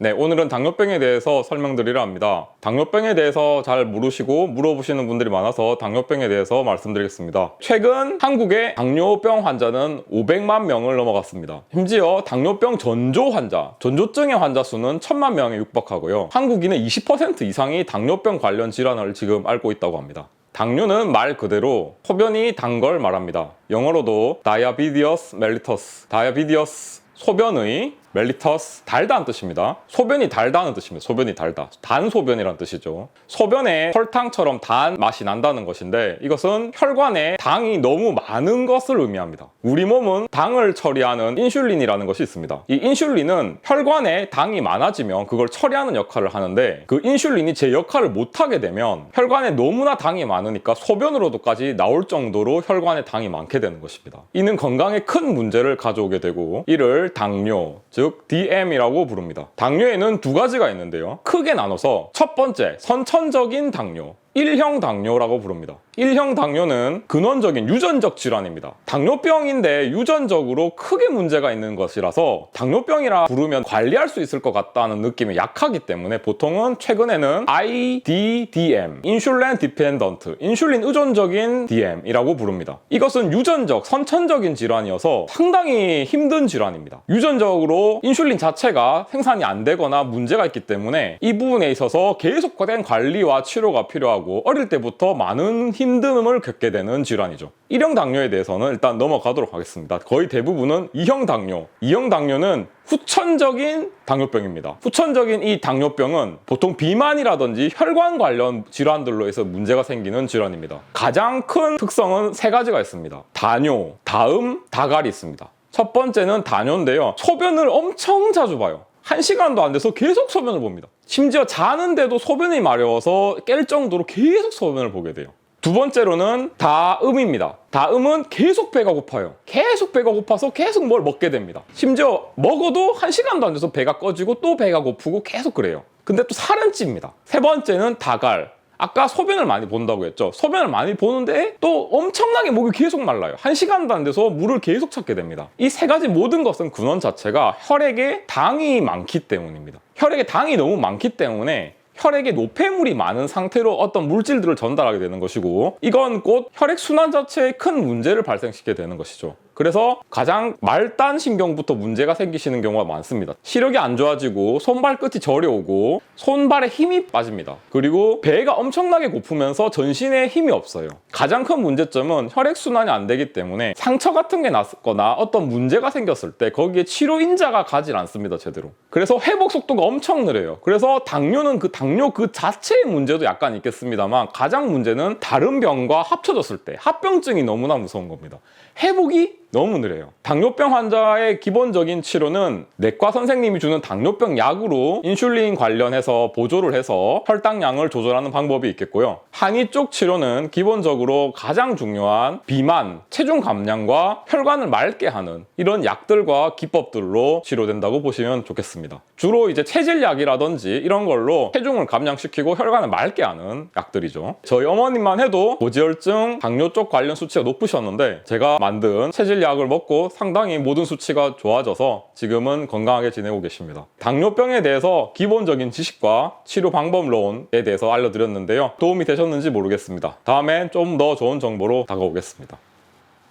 네, 오늘은 당뇨병에 대해서 설명드리려 합니다. 당뇨병에 대해서 잘 모르시고 물어보시는 분들이 많아서 당뇨병에 대해서 말씀드리겠습니다. 최근 한국의 당뇨병 환자는 500만 명을 넘어갔습니다. 심지어 당뇨병 전조 환자, 전조증의 환자 수는 1000만 명에 육박하고요. 한국인의 20% 이상이 당뇨병 관련 질환을 지금 앓고 있다고 합니다. 당뇨는 말 그대로 소변이 단 걸 말합니다. 영어로도 diabetes mellitus, diabetes 소변의 멜리터스 달다는 뜻입니다. 소변이 달다는 뜻입니다. 소변이 달다. 단 소변이란 뜻이죠. 소변에 설탕처럼 단 맛이 난다는 것인데 이것은 혈관에 당이 너무 많은 것을 의미합니다. 우리 몸은 당을 처리하는 인슐린이라는 것이 있습니다. 이 인슐린은 혈관에 당이 많아지면 그걸 처리하는 역할을 하는데 그 인슐린이 제 역할을 못하게 되면 혈관에 너무나 당이 많으니까 소변으로도까지 나올 정도로 혈관에 당이 많게 되는 것입니다. 이는 건강에 큰 문제를 가져오게 되고 이를 당뇨, 즉 DM이라고 부릅니다. 당뇨에는 두 가지가 있는데요. 크게 나눠서 첫 번째 선천적인 당뇨, 1형 당뇨라고 부릅니다. 1형 당뇨는 근원적인 유전적 질환입니다. 당뇨병인데 유전적으로 크게 문제가 있는 것이라서 당뇨병이라 부르면 관리할 수 있을 것 같다는 느낌이 약하기 때문에 보통은 최근에는 IDDM, 인슐린 디펜던트, 인슐린 의존적인 DM이라고 부릅니다. 이것은 유전적, 선천적인 질환이어서 상당히 힘든 질환입니다. 유전적으로 인슐린 자체가 생산이 안 되거나 문제가 있기 때문에 이 부분에 있어서 계속된 관리와 치료가 필요하고 어릴 때부터 많은 힘듦을 겪게 되는 질환이죠. 1형 당뇨에 대해서는 일단 넘어가도록 하겠습니다. 거의 대부분은 2형 당뇨. 2형 당뇨는 후천적인 당뇨병입니다. 후천적인 이 당뇨병은 보통 비만이라든지 혈관 관련 질환들로 해서 문제가 생기는 질환입니다. 가장 큰 특성은 세 가지가 있습니다. 다뇨, 다음, 다갈이 있습니다. 첫 번째는 다뇨인데요. 소변을 엄청 자주 봐요. 한 시간도 안 돼서 계속 소변을 봅니다. 심지어 자는데도 소변이 마려워서 깰 정도로 계속 소변을 보게 돼요. 두 번째로는 다음입니다. 다음은 계속 배가 고파요. 계속 배가 고파서 계속 뭘 먹게 됩니다. 심지어 먹어도 한 시간도 안 돼서 배가 꺼지고 또 배가 고프고 계속 그래요. 근데 또 살은 찝니다. 세 번째는 다갈. 아까 소변을 많이 본다고 했죠. 소변을 많이 보는데 또 엄청나게 목이 계속 말라요. 한 시간도 안 돼서 물을 계속 찾게 됩니다. 이 세 가지 모든 것은 근원 자체가 혈액에 당이 많기 때문입니다. 혈액에 당이 너무 많기 때문에 혈액에 노폐물이 많은 상태로 어떤 물질들을 전달하게 되는 것이고 이건 곧 혈액 순환 자체에 큰 문제를 발생시키게 되는 것이죠. 그래서 가장 말단 신경부터 문제가 생기시는 경우가 많습니다. 시력이 안 좋아지고 손발 끝이 저려오고 손발에 힘이 빠집니다. 그리고 배가 엄청나게 고프면서 전신에 힘이 없어요. 가장 큰 문제점은 혈액 순환이 안 되기 때문에 상처 같은 게 났거나 어떤 문제가 생겼을 때 거기에 치료 인자가 가질 않습니다, 제대로. 그래서 회복 속도가 엄청 느려요. 그래서 당뇨는 그 당뇨 그 자체의 문제도 약간 있겠습니다만 가장 문제는 다른 병과 합쳐졌을 때 합병증이 너무나 무서운 겁니다. 회복이 너무 느려요. 당뇨병 환자의 기본적인 치료는 내과 선생님이 주는 당뇨병 약으로 인슐린 관련해서 보조를 해서 혈당량을 조절하는 방법이 있겠고요. 한의 쪽 치료는 기본적으로 가장 중요한 비만, 체중 감량과 혈관을 맑게 하는 이런 약들과 기법들로 치료된다고 보시면 좋겠습니다. 주로 이제 체질약이라든지 이런 걸로 체중을 감량시키고 혈관을 맑게 하는 약들이죠. 저희 어머님만 해도 고지혈증, 당뇨 쪽 관련 수치가 높으셨는데 제가 만든 체질 약을 먹고 상당히 모든 수치가 좋아져서 지금은 건강하게 지내고 계십니다. 당뇨병에 대해서 기본적인 지식과 치료 방법론에 대해서 알려드렸는데요. 도움이 되셨는지 모르겠습니다. 다음엔 좀 더 좋은 정보로 다가오겠습니다.